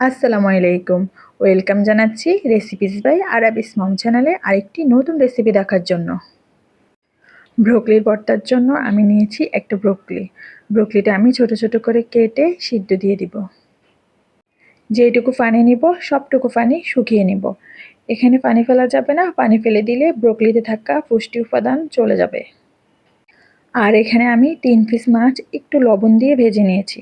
আসসালামু আলাইকুম। ওয়েলকাম জানাচ্ছি রেসিপিস বাই আরাবিস মম চ্যানেলে আরেকটি নতুন রেসিপি দেখার জন্য। ব্রোকলির ভর্তার জন্য আমি নিয়েছি একটা ব্রোকলি। ব্রোকলিটা আমি ছোট ছোট করে কেটে সিদ্ধ দিয়ে দিব। যেটুকু পানি নিব, সবটুকু পানি শুকিয়ে নিব। এখানে পানি ফেলা যাবে না, পানি ফেলে দিলে ব্রোকলিতে থাকা পুষ্টি উপাদান চলে যাবে। আর এখানে আমি তিন পিস মাছ একটু লবণ দিয়ে ভেজে নিয়েছি।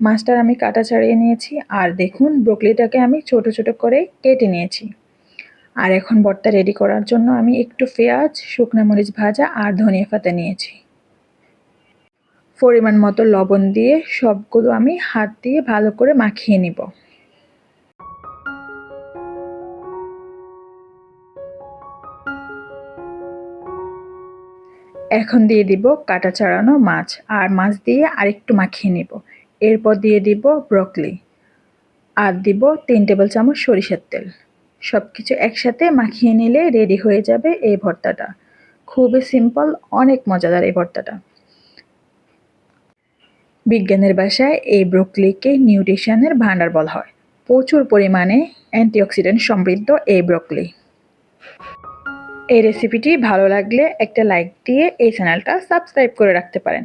মাছটার আমি কাটা ছাড়িয়ে নিয়েছি, আর দেখুন ব্রোকলিটাকে আমি ছোট ছোট করে কেটে নিয়েছি। আর এখন বটটা রেডি করার জন্য আমি একটু পেঁয়াজ, শুকনো মরিচ ভাজা আর ধনিয়া পাতা নিয়েছি। পরিমাণ মতো লবণ দিয়ে সবগুলো আমি হাত দিয়ে ভালো করে মাখিয়ে নিব। এখন দিয়ে দিব কাটা ছাড়ানো মাছ, আর মাছ দিয়ে আরেকটু মাখিয়ে নিব। এরপর দিয়ে দিব ব্রকলি আর দিব তিন টেবিল চামচ সরিষার তেল। সব কিছু একসাথে মাখিয়ে নিলে রেডি হয়ে যাবে এই ভর্তাটা। খুবই সিম্পল অনেক মজাদার এই ভর্তাটা। বিজ্ঞানের ভাষায় এই ব্রোকলিকে নিউট্রিশনের ভাণ্ডার বলা হয়। প্রচুর পরিমাণে অ্যান্টিঅক্সিডেন্ট সমৃদ্ধ এই ব্রোকলি এই রেসিপিটি ভালো লাগলে একটা লাইক দিয়ে এই চ্যানেলটা সাবস্ক্রাইব করে রাখতে পারেন।